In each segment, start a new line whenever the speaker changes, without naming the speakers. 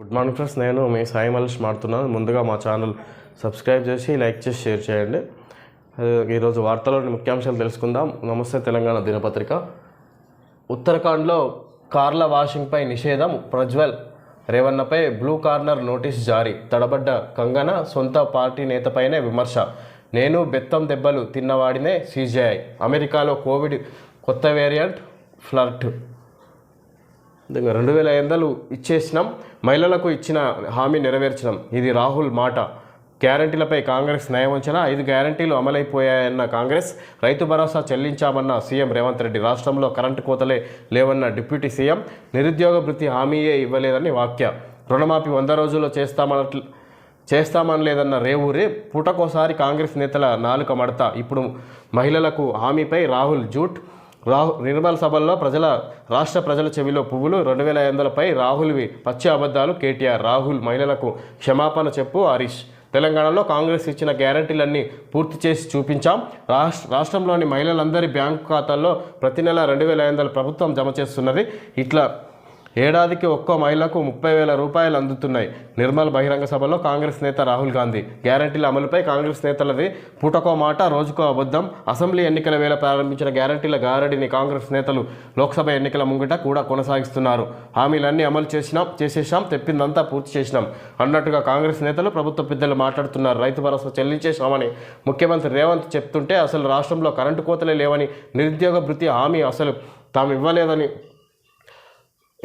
Good morning friends నేను మీ సాయి మలేష్ మాడుతున్నాను ముందుగా మా ఛానల్ సబ్స్క్రైబ్ చేసి లైక్ చేసి షేర్ చేయండి. ఈరోజు వార్తలోని ముఖ్యాంశాలు తెలుసుకుందాం. నమస్తే తెలంగాణ దినపత్రిక. ఉత్తరాఖండ్లో కార్ల వాషింగ్పై నిషేధం. ప్రజ్వల్ రేవన్నపై బ్లూ కార్నర్ నోటీస్ జారీ. తడబడ్డ కంగన సొంత పార్టీ నేతపైనే విమర్శ. నేను బెత్తం దెబ్బలు తిన్నవాడినే సీజీఐ. అమెరికాలో కోవిడ్ కొత్త వేరియంట్ ఫ్లర్ట్. రెండు వేల ఐదు ఇచ్చేసినాం. మహిళలకు ఇచ్చిన హామీ నెరవేర్చినాం. ఇది రాహుల్ మాట. గ్యారంటీలపై కాంగ్రెస్ నయవంచన ఐదు గ్యారంటీలు అమలైపోయాయన్న కాంగ్రెస్. రైతు భరోసా చెల్లించామన్న సీఎం రేవంత్ రెడ్డి రాష్ట్రంలో కరెంటు కోతలే లేవన్న డిప్యూటీ సీఎం. నిరుద్యోగ వృత్తి హామీయే ఇవ్వలేదని వాక్య. రుణమాఫీ వంద రోజుల్లో చేస్తామన్నట్లు చేస్తామని లేదన్న రేవూరి పూటకోసారి కాంగ్రెస్ నేతల నాలుక మడత. ఇప్పుడు మహిళలకు హామీపై రాహుల్ జూట్ రాహు నిర్మల్ సభల్లో ప్రజల రాష్ట్ర ప్రజల చెవిలో పువ్వులు. రెండు వేల ఐదులపై రాహుల్వి పచ్చి అబద్ధాలు కేటీఆర్ రాహుల్ మహిళలకు క్షమాపణ చెప్పు హరీష్. తెలంగాణలో కాంగ్రెస్ ఇచ్చిన గ్యారంటీలన్నీ పూర్తి చేసి చూపించాం. రాష్ట్ర రాష్ట్రంలోని మహిళలందరి బ్యాంకు ఖాతాల్లో ప్రతి నెల రెండు వేల ఐదు ప్రభుత్వం జమ చేస్తున్నది. ఇట్లా ఏడాదికి ఒక్కో మహిళకు ముప్పై వేల రూపాయలు అందుతున్నాయి. నిర్మల్ బహిరంగ సభలో కాంగ్రెస్ నేత రాహుల్ గాంధీ. గ్యారంటీల అమలుపై కాంగ్రెస్ నేతలది పూటకో మాట రోజుకో అబద్ధం. అసెంబ్లీ ఎన్నికల వేళ ప్రారంభించిన గ్యారంటీల గారడిని కాంగ్రెస్ నేతలు లోక్సభ ఎన్నికల ముంగిట కూడా కొనసాగిస్తున్నారు. హామీలన్నీ అమలు చేసినాం చేసేసాం తెప్పిందంతా పూర్తి చేసినాం. అన్నట్టుగా కాంగ్రెస్ నేతలు ప్రభుత్వ పెద్దలు మాట్లాడుతున్నారు. రైతు భరోసా చెల్లించేశామని ముఖ్యమంత్రి రేవంత్ చెప్తుంటే అసలు రాష్ట్రంలో కరెంటు కోతలే లేవని నిరుద్యోగ భృతి హామీ అసలు తాము ఇవ్వలేదని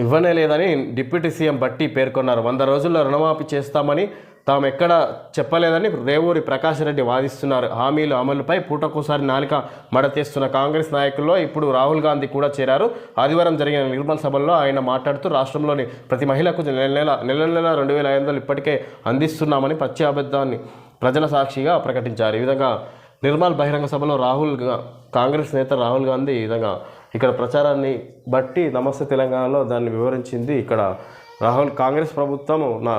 ఇవ్వనే లేదని డిప్యూటీ సీఎం బట్టి పేర్కొన్నారు. వంద రోజుల్లో రుణమాఫీ చేస్తామని తాము ఎక్కడ చెప్పలేదని రేవూరి ప్రకాష్ రెడ్డి వాదిస్తున్నారు. హామీలు అమలుపై పూటకోసారి నాలిక మడతేస్తున్న కాంగ్రెస్ నాయకుల్లో ఇప్పుడు రాహుల్ గాంధీ కూడా చేరారు. ఆదివారం జరిగిన నిర్మల్ సభల్లో ఆయన మాట్లాడుతూ రాష్ట్రంలోని ప్రతి మహిళకు నెల నెల నెల నెల రెండు వేల ఐదు వందలు ఇప్పటికే అందిస్తున్నామని ప్రత్యాబద్ధాన్ని ప్రజల సాక్షిగా ప్రకటించారు. ఈ విధంగా నిర్మల్ బహిరంగ సభలో రాహుల్ కాంగ్రెస్ నేత రాహుల్ గాంధీ ఈ విధంగా ఇక్కడ ప్రచారాన్ని బట్టి నమస్తే తెలంగాణలో దాన్ని వివరించింది ఇక్కడ రాహుల్. కాంగ్రెస్ ప్రభుత్వం నా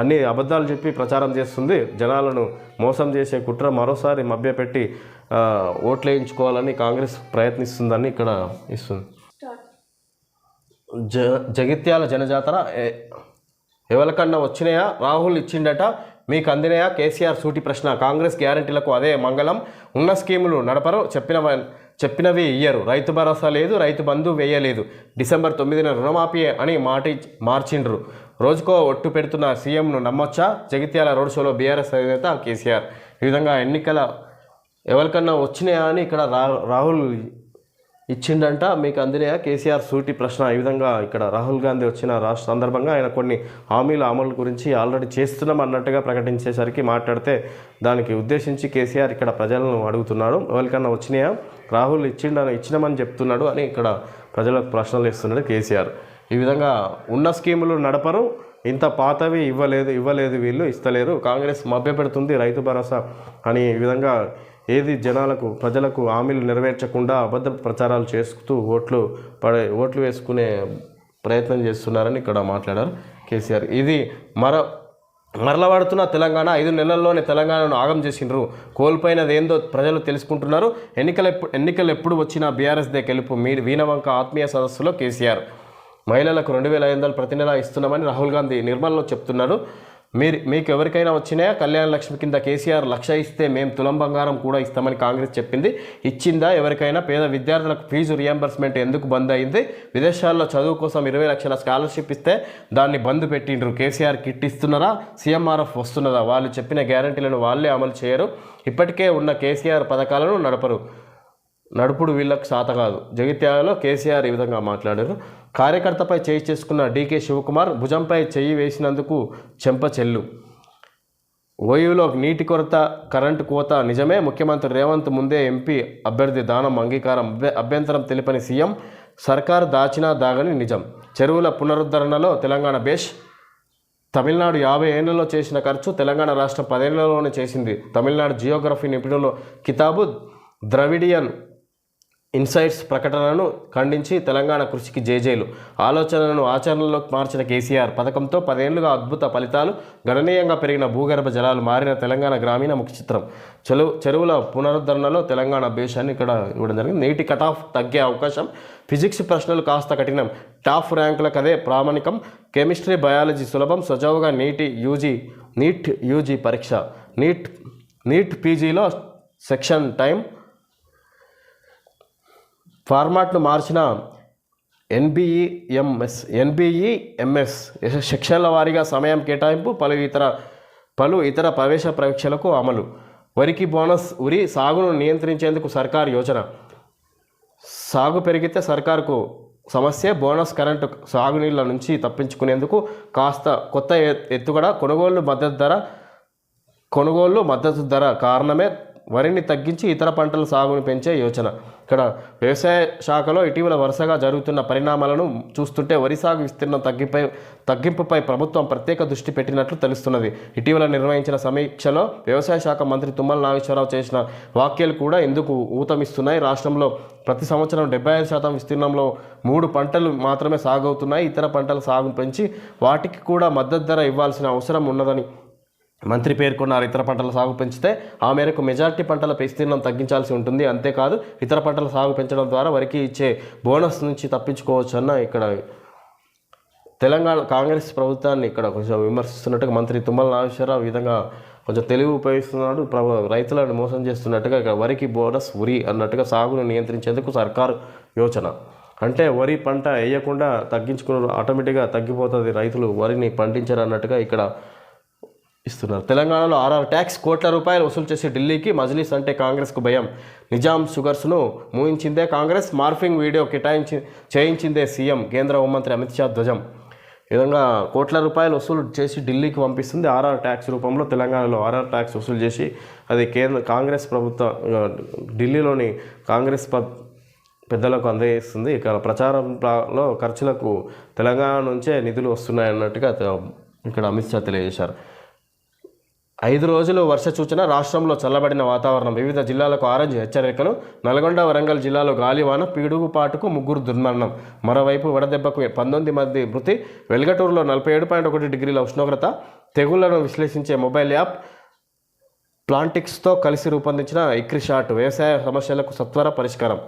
అన్ని అబద్ధాలు చెప్పి ప్రచారం చేస్తుంది. జనాలను మోసం చేసే కుట్ర మరోసారి మభ్యపెట్టి ఓట్లేయించుకోవాలని ఓట్లు వేయించుకోవాలని కాంగ్రెస్ ప్రయత్నిస్తుందని ఇక్కడ ఇస్తుంది. జ జగిత్యాల జనజాతర ఎవరికన్నా వచ్చినాయా? రాహుల్ ఇచ్చిండట మీకు అందినయా? కేసీఆర్ సూటి ప్రశ్న. కాంగ్రెస్ గ్యారంటీలకు అదే మంగళం. ఉన్న స్కీములు నడపరు చెప్పిన చెప్పినవి ఇయ్యరు. రైతు భరోసా లేదు రైతు బంధు వేయలేదు. డిసెంబర్ తొమ్మిదిన రుణమాఫీ అని మాటి మార్చిండ్రు. రోజుకో ఒట్టు పెడుతున్న సీఎంను నమ్మొచ్చా? జగిత్యాల రోడ్ షోలో బీఆర్ఎస్ అధినేత కేసీఆర్. ఈ విధంగా ఎన్నికల ఎవరికన్నా వచ్చినాయా అని ఇక్కడ రా రాహుల్ ఇచ్చిండంట. మీకు అందినయా కేసీఆర్ సూటి ప్రశ్న ఈ విధంగా ఇక్కడ రాహుల్ గాంధీ వచ్చిన రాష్ట్ర సందర్భంగా ఆయన కొన్ని హామీల అమలు గురించి ఆల్రెడీ చేస్తున్నాం అన్నట్టుగా ప్రకటించేసరికి మాట్లాడితే దానికి ఉద్దేశించి కేసీఆర్ ఇక్కడ ప్రజలను అడుగుతున్నాడు. ఎవరికన్నా వచ్చినాయా? రాహుల్ ఇచ్చిండని ఇచ్చినామని చెప్తున్నాడు అని ఇక్కడ ప్రజలకు ప్రశ్నలు ఇస్తున్నాడు కేసీఆర్. ఈ విధంగా ఉన్న స్కీములు నడపరు. ఇంత పాతవి ఇవ్వలేదు ఇవ్వలేదు వీళ్ళు ఇస్తలేరు. కాంగ్రెస్ మభ్యపెడుతుంది రైతు భరోసా అని ఈ విధంగా ఏది జనాలకు ప్రజలకు హామీలు నెరవేర్చకుండా అబద్ధ ప్రచారాలు చేస్తూ ఓట్లు పడే ఓట్లు వేసుకునే ప్రయత్నం చేస్తున్నారని ఇక్కడ మాట్లాడారు కేసీఆర్. ఇది మర మరలబడుతున్న తెలంగాణ ఐదు నెలల్లోనే తెలంగాణను ఆగం చేసినారు కోల్పోయినది ఏందో ప్రజలు తెలుసుకుంటున్నారు. ఎన్నికలు ఎప్పుడు ఎన్నికలు ఎప్పుడు వచ్చినా బీఆర్ఎస్ దే గెలుపు మీ వీణవంక ఆత్మీయ సదస్సులో కేసీఆర్. మహిళలకు రెండు వేల ఐదు వందలు ప్రతి నెల ఇస్తున్నామని రాహుల్ గాంధీ నిర్మల్లో చెప్తున్నారు మీరు మీకు ఎవరికైనా వచ్చినాయా కళ్యాణ లక్ష్మి కింద కేసీఆర్ లక్ష ఇస్తే మేము తులం బంగారం కూడా ఇస్తామని కాంగ్రెస్ చెప్పింది. ఇచ్చిందా ఎవరికైనా? పేద విద్యార్థులకు ఫీజు రియంబర్స్మెంట్ ఎందుకు బంద్ అయింది? విదేశాల్లో చదువు కోసం ఇరవై లక్షల స్కాలర్షిప్ ఇస్తే దాన్ని బంద్ పెట్టిండ్రు. కేసీఆర్ కిట్ ఇస్తున్నారా? సీఎంఆర్ఎఫ్ వస్తున్నదా? వాళ్ళు చెప్పిన గ్యారంటీలను వాళ్ళే అమలు చేయరు. ఇప్పటికే ఉన్న కేసీఆర్ పథకాలను నడపరు. నడుపుడు వీళ్ళకు సాత కాదు. జగిత్యాలలో కేసీఆర్ ఈ విధంగా మాట్లాడారు. కార్యకర్తపై చేయి చేసుకున్న డీకే శివకుమార్ భుజంపై చెయ్యి వేసినందుకు చెంప చెల్లు. ఓయూలో నీటి కొరత కరెంటు కోత నిజమే. ముఖ్యమంత్రి రేవంత్ ముందే ఎంపీ అభ్యర్థి దానం అంగీకారం. అభ్యంతరం తెలిపని సీఎం సర్కారు దాచినా దాగని నిజం. చెరువుల పునరుద్ధరణలో తెలంగాణ బేష్. తమిళనాడు యాభై ఏళ్ళలో చేసిన ఖర్చు తెలంగాణ రాష్ట్రం పదేళ్ళలోనే చేసింది. తమిళనాడు జియోగ్రఫీ నిపుణులు కితాబు ద్రవిడియన్ ఇన్సైట్స్ ప్రకటనను ఖండించి తెలంగాణ కృషికి జేజేలు. ఆలోచనలను ఆచరణలోకి మార్చిన కేసీఆర్ పథకంతో పదేళ్ళుగా అద్భుత ఫలితాలు గణనీయంగా పెరిగిన భూగర్భ జలాలు మారిన తెలంగాణ గ్రామీణ ముఖ చిత్రం. చెరువు చెరువుల పునరుద్ధరణలో తెలంగాణ అభ్యాసాన్ని ఇక్కడ ఇవ్వడం జరిగింది. నీటి కటాఫ్ తగ్గే అవకాశం ఫిజిక్స్ ప్రశ్నలు కాస్త కఠినం. టాప్ ర్యాంకులకు అదే ప్రామాణికం. కెమిస్ట్రీ బయాలజీ సులభం. సజావుగా నీటి యూజీ నీట్ యూజీ పరీక్ష. నీట్ నీట్ పీజీలో సెక్షన్ టైం ఫార్మాట్ను మార్చిన ఎన్బిఈఎంఎస్ ఎన్బిఈఎంఎస్ సెక్షన్ల వారీగా సమయం కేటాయింపు పలు ఇతర పలు ఇతర ప్రవేశ పరీక్షలకు అమలు. వరికి బోనస్ ఉరి సాగును నియంత్రించేందుకు సర్కార్ యోచన సాగు పెరిగితే సర్కారుకు సమస్య. బోనస్ కరెంటు సాగునీళ్ళ నుంచి తప్పించుకునేందుకు కాస్త కొత్త ఎత్తుగడ కొనుగోళ్ళు మద్దతు ధర కొనుగోళ్ళు మద్దతు ధర కారణమే వరిని తగ్గించి ఇతర పంటల సాగును పెంచే యోచన. ఇక్కడ వ్యవసాయ శాఖలో ఇటీవల వరుసగా జరుగుతున్న పరిణామాలను చూస్తుంటే వరి సాగు విస్తీర్ణం తగ్గిపై తగ్గింపుపై ప్రభుత్వం ప్రత్యేక దృష్టి పెట్టినట్లు తెలుస్తున్నది. ఇటీవల నిర్వహించిన సమీక్షలో వ్యవసాయ శాఖ మంత్రి తుమ్మల నాగేశ్వరరావు చేసిన వ్యాఖ్యలు కూడా ఎందుకు ఊతమిస్తున్నాయి. రాష్ట్రంలో ప్రతి సంవత్సరం డెబ్బై ఐదు శాతం విస్తీర్ణంలో మూడు పంటలు మాత్రమే సాగవుతున్నాయి ఇతర పంటల సాగు పెంచి వాటికి కూడా మద్దతు ధర ఇవ్వాల్సిన అవసరం ఉన్నదని మంత్రి పేర్కొన్నారు ఇతర పంటల సాగు పెంచితే ఆ మేరకు మెజార్టీ పంటల విస్తీర్ణం తగ్గించాల్సి ఉంటుంది. అంతేకాదు ఇతర పంటల సాగు పెంచడం ద్వారా వరికి ఇచ్చే బోనస్ నుంచి తప్పించుకోవచ్చు అన్న ఇక్కడ తెలంగాణ కాంగ్రెస్ ప్రభుత్వాన్ని ఇక్కడ కొంచెం విమర్శిస్తున్నట్టుగా మంత్రి తుమ్మల నాగేశ్వరరావు విధంగా కొంచెం తెలివి ఉపయోగిస్తున్నాడు. ప్రభు రైతులను మోసం చేస్తున్నట్టుగా ఇక్కడ వరికి బోనస్ ఉరి అన్నట్టుగా సాగును నియంత్రించేందుకు సర్కారు యోచన. అంటే వరి పంట వేయకుండా తగ్గించుకున్న ఆటోమేటిక్గా తగ్గిపోతుంది. రైతులు వరిని పండించరు అన్నట్టుగా ఇక్కడ ఇస్తున్నారు. తెలంగాణలో ఆర్ఆర్ ట్యాక్స్ కోట్ల రూపాయలు వసూలు చేసే ఢిల్లీకి మజ్లీస్ అంటే కాంగ్రెస్కు భయం. నిజాం షుగర్స్ను మూయించిందే కాంగ్రెస్ మార్ఫింగ్ వీడియో కేటాయించి చేయించిందే సీఎం కేంద్ర హోంమంత్రి అమిత్ షా ధ్వజం. ఈ విధంగా కోట్ల రూపాయలు వసూలు చేసి ఢిల్లీకి పంపిస్తుంది ఆర్ఆర్ ట్యాక్స్ రూపంలో తెలంగాణలో ఆర్ఆర్ ట్యాక్స్ వసూలు చేసి అది కేంద్ర కాంగ్రెస్ ప్రభుత్వ ఢిల్లీలోని కాంగ్రెస్ ప పెద్దలకు అందజేస్తుంది. ఇక ప్రచారంలో ఖర్చులకు తెలంగాణ నుంచే నిధులు వస్తున్నాయన్నట్టుగా ఇక్కడ అమిత్ షా తెలియజేశారు. ఐదు రోజులు వర్ష సూచన రాష్ట్రంలో చల్లబడిన వాతావరణం. వివిధ జిల్లాలకు ఆరెంజ్ హెచ్చరికలు. నల్గొండ వరంగల్ జిల్లాలో గాలివాన పీడుగుపాటుకు ముగ్గురు దుర్మరణం. మరోవైపు వడదెబ్బకు పంతొమ్మిది మంది మృతి. వెల్గటూరులో నలభై ఏడు పాయింట్ ఒకటి డిగ్రీల ఉష్ణోగ్రత. తెగుళ్ళను విశ్లేషించే మొబైల్ యాప్ ప్లాంటిక్స్తో కలిసి రూపొందించిన ఇక్రిషాట్. వ్యవసాయ సమస్యలకు సత్వర పరిష్కారం.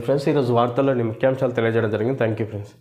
ఫ్రెండ్స్ ఈరోజు వార్తల్లోని ముఖ్యాంశాలు తెలియజేయడం జరిగింది. Thank you friends.